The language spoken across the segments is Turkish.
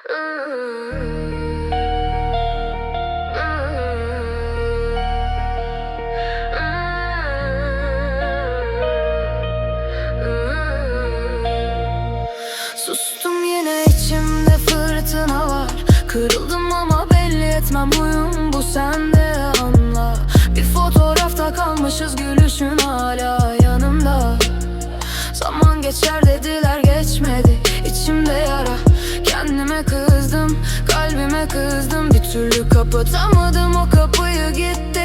Sustum yine içimde fırtına var. Kırıldım ama belli etmem huyum bu sende anla. Bir fotoğrafta kalmışız gülüşün hala yanımda. Zaman geçer dediler geçmedi. İçimde kızdım. Bir türlü kapatamadım o kapıyı git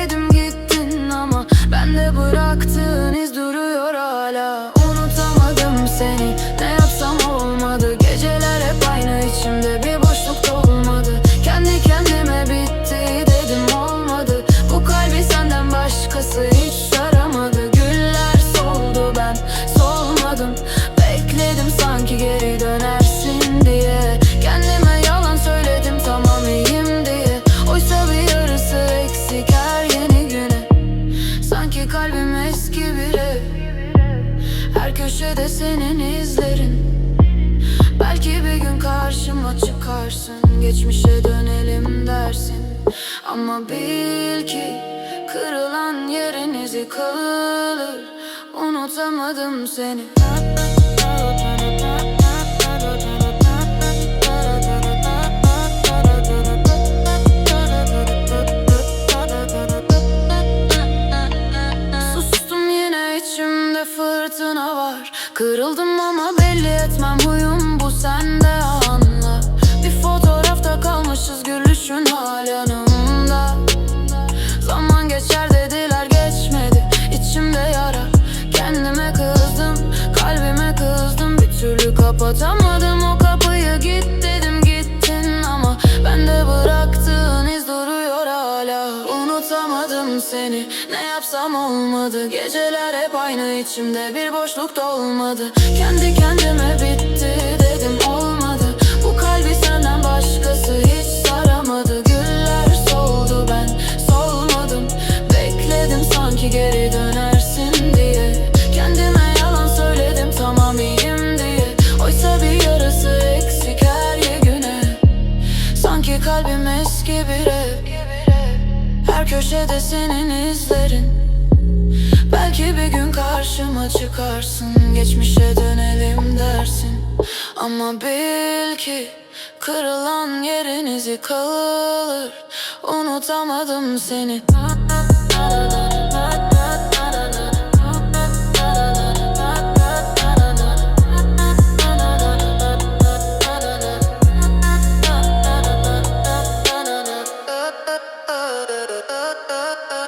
kalbim eski bir ev Her köşede senin izlerin. Belki bir gün karşıma çıkarsın. Geçmişe dönelim dersin. Ama bil ki Kırılan yerin izi kalır. Unutamadım seni Kırıldım ama belli etmem. Huyum bu sende Unutamadım seni. Ne yapsam olmadı. Geceler hep aynı içimde. Bir boşluk dolmadı Kendi kendime bitti dedim olmadı. Bu kalbi senden başkası hiç saramadı. Güller soldu ben solmadım. Bekledim sanki geri dönersin diye. Kendime yalan söyledim tamam iyiyim diye. Oysa bir yarısı eksik her güne Sanki kalbim eski bir köşede senin izlerin. Belki bir gün karşıma çıkarsın Geçmişe dönelim dersin. Ama bil ki Kırılan yerin izi kalır. Unutamadım seni uh, uh. uh.